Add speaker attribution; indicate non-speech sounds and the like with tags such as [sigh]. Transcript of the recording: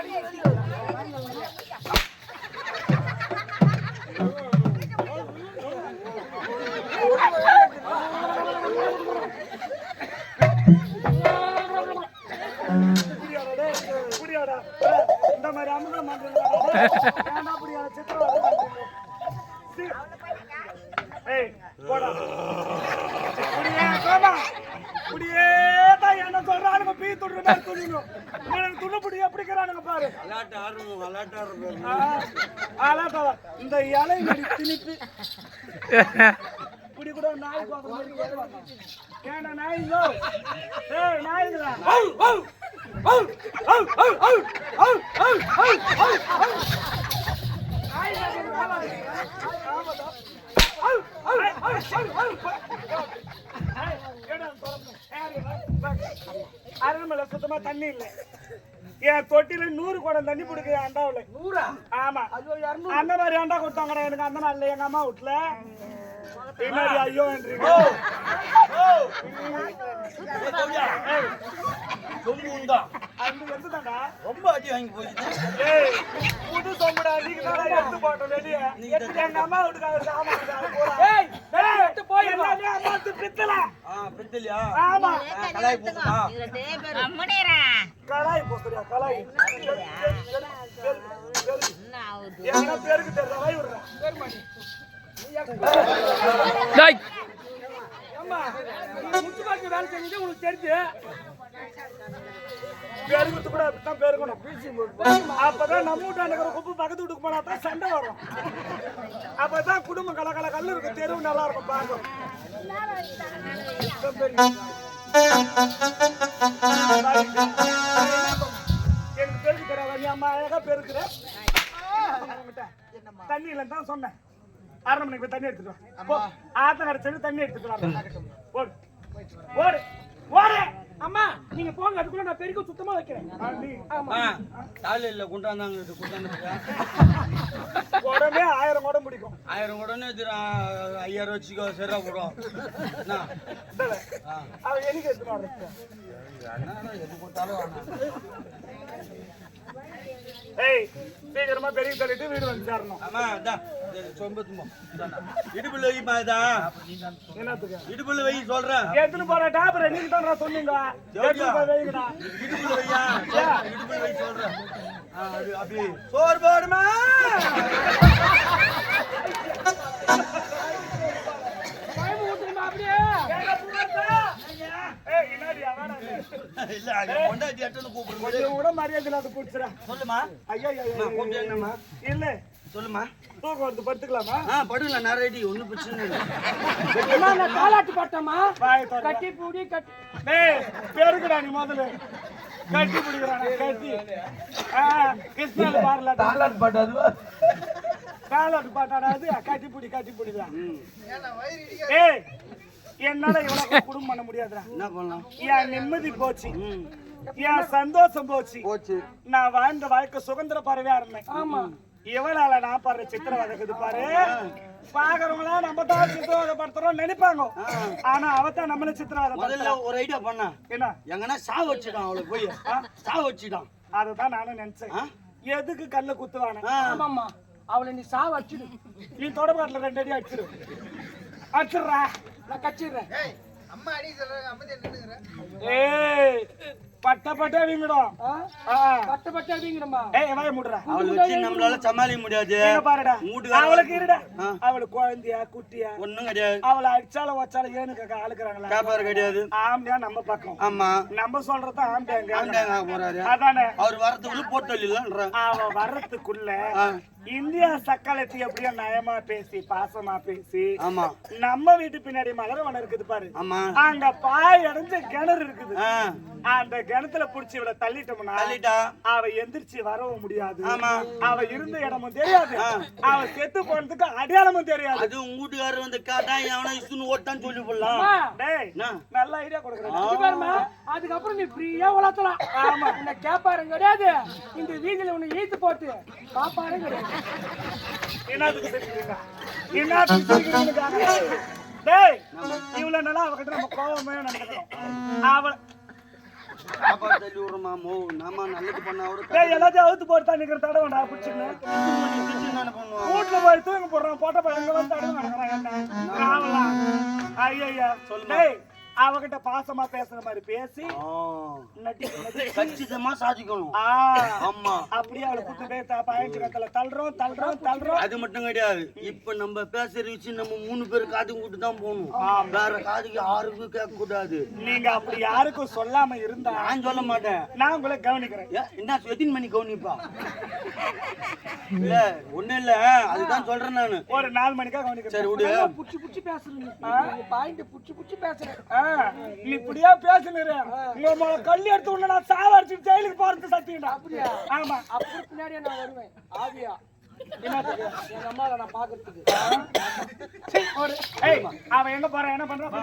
Speaker 1: [laughs] ஏய் போடா. புடியே கோமா புடியே. சொல்றானுங்க பீ துடுற மாதிரி துணிங்க உங்களுக்கு துணி புடி எப்படி இருக்கிறானுங்க பாரு
Speaker 2: அலாட்ட ஆடுறோம் அலாட்ட ஆடுறோம்
Speaker 1: ஆ, அழகா. இந்த இலை நடி திணிப்பு இப்படி கூட நாய் பார்க்குற மாதிரி வருவாங்க. ஏன்டா நாய்ங்களோ? ஏய், நாய்ங்களா? நாய் மாதிரி வேலை இருக்குங்க. ஆமாடா. ஏய், ஏடா திறந்து. ஏய், அரண்மனை சுத்தமா தண்ணி இல்ல. என் தொட்டில நூறு குடம் தண்ணி பிடிக்கு அண்டாவுல.
Speaker 3: நூறா?
Speaker 1: ஆமா. அந்த மாதிரி அண்டா கொடுத்தாங்கடா? எனக்கு அந்த நாள்ல எங்க அம்மா வீட்டுல பின்னாடி ஐயோ
Speaker 2: ரொம்ப அடி வாங்கி போயிடுச்சு
Speaker 1: ஏய் புது சொம்புடா நீங்க எடுத்து போட்டோம் வெளிய. எடுத்து எங்க அம்மா வீட்டுக்காக
Speaker 2: கலாய்
Speaker 1: என்ன பேருக்கு தெரியல
Speaker 3: நீ முத்து வேலை செஞ்சது உனக்கு தெரிஞ்சு.
Speaker 1: பெருகுத்து கூட அப்படித்தான் பெருகணும் அப்பதான் நம்ம வீட்டாண்ட இருக்கிற குப்பு பக்கத்து வீட்டுக்கு போனா தான் சண்டை வரும். அப்பதான் குடும்பம் கல கல கல்லு இருக்கும் தெருவு நல்லா இருக்கும் பார்க்கும் எனக்கு பெருக்கு தெரியாத? நீ அம்மா அழகா பெருக்குற தண்ணி இல்லைன்னு தான் சொன்னேன். அரை மணிக்கு போய் தண்ணி எடுத்துட்டு வா. போ. ஆத்த கடைச்சு தண்ணி எடுத்துட்டு வா. ஓடு. ஓடு. ஓடு.
Speaker 3: அம்மா நீங்க போங்க அதுக்குள்ள நான் பெருக்க சுத்தமா வைக்கிறேன்.
Speaker 2: காலையில் கொண்டாந்தாங்க கொண்டாந்து
Speaker 1: உடனே ஆயிரம் குடம் பிடிக்கும்
Speaker 2: ஆயிரம் உடனே ஐயாயிரம் வச்சுக்கோ சரியா போடும்
Speaker 1: எனக்கு
Speaker 2: எது.
Speaker 1: ஏய் சீக்கிரமா பெரிய தள்ளிட்டு வீடு வந்து சேரணும்.
Speaker 2: ஆமா இதான் சொம்பத்துமோ இடுப்புல வைமா இதா?
Speaker 1: என்னத்துக்கு?
Speaker 2: இடுப்புல வை சொல்றேன்.
Speaker 1: எடுத்துட்டு போற டாபரை நீங்க தான் சொன்னீங்க.
Speaker 2: அது சோறு போடுமா? இல்ல அங்க கொண்டாடி
Speaker 1: கூட மரியாதை இல்லாத போச்சுடா.
Speaker 2: சொல்லுமா.
Speaker 1: ஐயா ஐயா, ஐயா,
Speaker 2: கூப்பிட்டு
Speaker 1: ஐயா
Speaker 2: என்னம்மா?
Speaker 1: இல்ல.
Speaker 2: சொல்லுமா.
Speaker 1: தூக்கம் வருது படுத்துக்கலாமா?
Speaker 2: ஆ படுங்களா நான் ரெடி ஒன்றும் பிரச்சனை இல்லை.
Speaker 3: நான்
Speaker 1: வாய் திறடா.
Speaker 3: கட்டி பூடி கட்டி
Speaker 1: டேய் பெருக்குடா நீ முதல்ல. கட்டி பிடிக்கிறானா கட்டி. ஆ கிருஷ்ணால பாரல
Speaker 2: தாலாட் பாட்டு அதுவா?
Speaker 1: காலாட்டு பாட்டாடா அது? கட்டி பிடி கட்டி பிடிதான் ஏய் என்னால இவ்வளவு குடும்பம் பண்ண முடியாதுடா.
Speaker 2: என்ன பண்ணலாம்?
Speaker 1: என் நிம்மதி போச்சு. என் சந்தோஷம் போச்சு.
Speaker 2: போச்சு.
Speaker 1: நான் வாழ்ந்த வாழ்க்கை சுதந்திர பறவையா இருந்தேன். ஆமா. இவளால நான் பாரு சித்திரவதை பாரு. பாக்குறவங்களா நம்ம தான் சித்திரவதைப்படுத்துறோம் நினைப்பாங்க. ஆனா அவதான் நம்மள சித்திரவதை
Speaker 2: முதல்ல ஒரு ஐடியா பண்ண.
Speaker 1: என்ன?
Speaker 2: எங்கன்னா சா வச்சுட்டான் அவளை போய். சா வச்சுட்டான்.
Speaker 1: அதுதான் நானும் நினைச்சேன்? எதுக்கு கல்ல குத்துவானே?
Speaker 2: ஆ,
Speaker 3: ஆமாம்மா. அவளை நீ சா வச்சிடு
Speaker 1: நீ தொடப்பாட்டுல ரெண்டு அடி அடிச்சிரு. அடிச்சிடுறா.
Speaker 3: நான் கச்சிடுறேன்.
Speaker 1: ஏய். பட்ட பட்ட வீங்கிடும்.
Speaker 3: ஆ?
Speaker 1: ஆ.
Speaker 3: பட்ட பட்ட அடிங்கணுமா
Speaker 1: ஏய் வாய மூடுறா?
Speaker 2: அவளை வச்சு நம்மளால சமாளிக்க முடியாது.
Speaker 1: இங்க பாருடா.
Speaker 2: வீட்டுக்காரங்க-
Speaker 1: அவளுக்கு இருடா.
Speaker 2: ஆ.
Speaker 1: அவளுக்கு குழந்தையா குட்டியா?
Speaker 2: ஒண்ணும் கிடையாது.
Speaker 1: அவளை அடிச்சாலும் வச்சாலும் ஏனுக்கா ஆளுக்குறாங்களா?
Speaker 2: பேப்பர் கிடையாது.
Speaker 1: ஆம்பளையா நம்ம பக்கம்.
Speaker 2: ஆமா.
Speaker 1: நம்ம சொல்றத ஆம்பளைங்க
Speaker 2: ஆண்டாங்க போறாரு.
Speaker 1: அதானே.
Speaker 2: அவர் வரதுக்குள்ள போட்டு
Speaker 1: அவ வர்றதுக்குள்ள இந்தியா சக்காலத்தி எப்படியோ நயமா பேசி பாசமா பேசி
Speaker 2: ஆமா.
Speaker 1: நம்ம வீட்டு பின்னாடி மலரவனம் இருக்குது பாரு.
Speaker 2: ஆமா.
Speaker 1: அங்க பாய் அடைஞ்ச கிணறு இருக்குது. அந்த கிணத்துல புடிச்சு இவள தள்ளிட்டோம்னா
Speaker 2: தள்ளிட்டா?
Speaker 1: அவ எந்திரிச்சு வரவும் முடியாது.
Speaker 2: ஆமா.
Speaker 1: அவ இருந்த இடமும் தெரியாது. அவ செத்து போனதுக்கு அடையாளமும் தெரியாது.
Speaker 2: அது உங்க வீட்டுக்காரர் வந்து கேட்டா எவனா இசுன்னு ஓட்டான்னு சொல்லி போடலாம்
Speaker 1: டேய்? நல்ல ஐடியா கொடுக்குறேன்.
Speaker 3: அதுக்கப்புறம் நீ ஃப்ரீயா வளர்த்தலாம் ஆமா. இந்த கேப்பாரும் கிடையாது. இந்த வீதியில உன்னை ஈத்து போட்டு பாப்பாரும் கிடையாது.
Speaker 1: என்னத்துக்கு சிரிக்கிறீங்க என்னத்துக்கு சிரிக்கிறீங்க டேய் இவ்வளவு நாளா அவகிட்ட நம்ம கோவமே நடந்துக்கிறோம் அவ
Speaker 2: சாப்பாடு தள்ளி விடுறோமா மோ நாம நல்லது பண்ணா கூட
Speaker 1: டேய் எல்லாத்தையும் அவுத்து போட்டு தான் நிக்கிற தடவை
Speaker 2: தானே பண்ணுவோம்
Speaker 1: வீட்டுல போய் தூங்க போடுறான் போட்ட பையன் எங்க வந்து தடவை நடக்கிறான் என்ன ராவலாம் ஐயா டேய் அவகிட்ட பாசமா பேசுற மாதிரி பேசி [laughs]
Speaker 2: கச்சிதமா சாதிக்கணும். ஆமா.
Speaker 1: அப்படியே அவளை குத்து போய் கத்தல தள்ளுறோம் தள்ளுறோம் தள்ளுறோம்.
Speaker 2: அது மட்டும் கிடையாது. இப்ப நம்ம பேசுற விஷயம் நம்ம மூணு பேர் காது கூட்டு தான் போகணும். வேற காதுக்கு யாருக்கும் கேட்க கூடாது.
Speaker 1: நீங்க அப்படி யாருக்கும் சொல்லாம இருந்தா
Speaker 2: நான் சொல்ல மாட்டேன்.
Speaker 1: நான் உங்களை கவனிக்கிறேன்.
Speaker 2: என்ன எத்தனை மணி கவனிப்பா? [laughs] இல்ல ஒண்ணு இல்ல. அதுதான் சொல்றேன் நானு.
Speaker 1: ஒரு நாலு மணிக்கா கவனிக்கிறேன்.
Speaker 2: சரி விடு.
Speaker 3: புடிச்சு புடிச்சு பேசுறீங்க. பாயிண்ட் புடிச்சு புடிச்சு பேசுறேன்.
Speaker 1: நீ இப்படியே பேசுனீரு? உங்க மேல கல்லி எடுத்து உன்னை நான் சாவடிச்சு ஜெயிலுக்கு போறது சத்தியம்டா. அப்படியா? ஆமா.
Speaker 3: அப்புறம் பின்னாடியே நான் வருவேன். ஆவியா?
Speaker 1: அவன் எங்க போறான் என்ன பண்றான்?